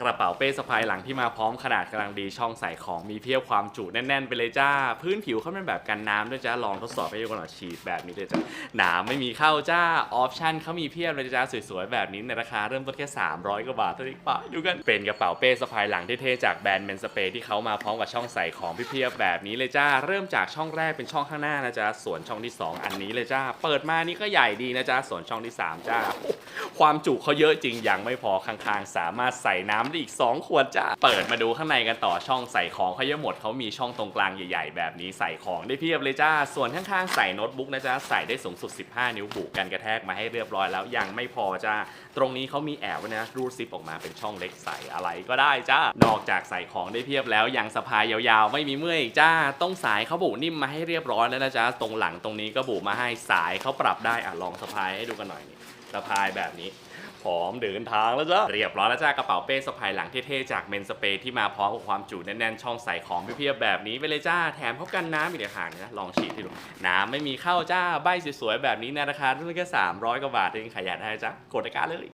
กระเป๋าเป้สะพายหลังที่มาพร้อมขนาดกำลังดีช่องใส่ของมีเพียบความจุแน่น ๆ ไปเลยจ้า พื้นผิวเขาเป็นแบบกันน้ำด้วยจ้าลองทดสอบให้ดูก่อนหน่อยฉีดแบบนี้เลยจ้าหนาไม่มีเข้าจ้าออปชั่นเขามีเพียบเลยจ้าสวยๆแบบนี้ในราคาเริ่มต้นแค่ 300กว่าบาทเท่านั้นเองปะดูกันเป็นกระเป๋าเป้สะพายหลังเท่ๆจากแบรนด์เมนสเปที่เขามาพร้อมกับช่องใส่ของเพียบแบบนี้เลยจ้าเริ่มจากช่องแรกเป็นช่องข้างหน้านะจ๊ะส่วนช่องที่สองอันนี้เลยจ้าเปิดมานี่ก็ใหญ่ดีนะจ๊ะส่วนช่องที่สามจ้าความจุเขาเยอะจริงยังไม่พอข้างๆ สามารถใส่น้ำได้อีก 2 ขวดจ้า เปิดมาดูข้างในกันต่อช่องใส่ของเขาเยอะหมดเขามีช่องตรงกลางใหญ่ๆ แบบนี้ใส่ของได้เพียบเลยจ้า ส่วนข้างๆ ใส่โน้ตบุ๊กนะจ๊ะ ใส่ได้สูงสุด 15 นิ้วบุกันกระแทกมาให้เรียบร้อยแล้วยังไม่พอจ้า ตรงนี้เขามีแอบไว้นะรูดซิปออกมาเป็นช่องเล็กใส่อะไรก็ได้จ้า นอกจากใส่ของได้เพียบแล้วยังสะพายยาวๆ ไม่มีเมื่อยอีกจ้า ต้องสายเขาบุนิ่มมาให้เรียบร้อยแล้วนะจ๊ะ ตรงหลังตรงนี้ก็บุมาให้สายเขาปรับได้อะลองสะพายให้ดูกันหน่อยนี่สะพายแบบนี้ พร้อมเดินทางแล้วจ้าเรียบร้อยแล้วจ้ากระเป๋าเป้สะพายหลังเท่ๆจากเมนสเปรที่มาพร้อมกับความจุแน่นๆช่องใส่ของเพียบๆแบบนี้ไปเลยจ้าแถมเขากันน้ำอีกต่างหางนะลองฉีดที่ดูน้ำไม่มีเข้าจ้าใบสวยๆแบบนี้ในราคาเริ่มแค่300กว่าบาทเองขยันได้จ้ากดตะกร้าเลย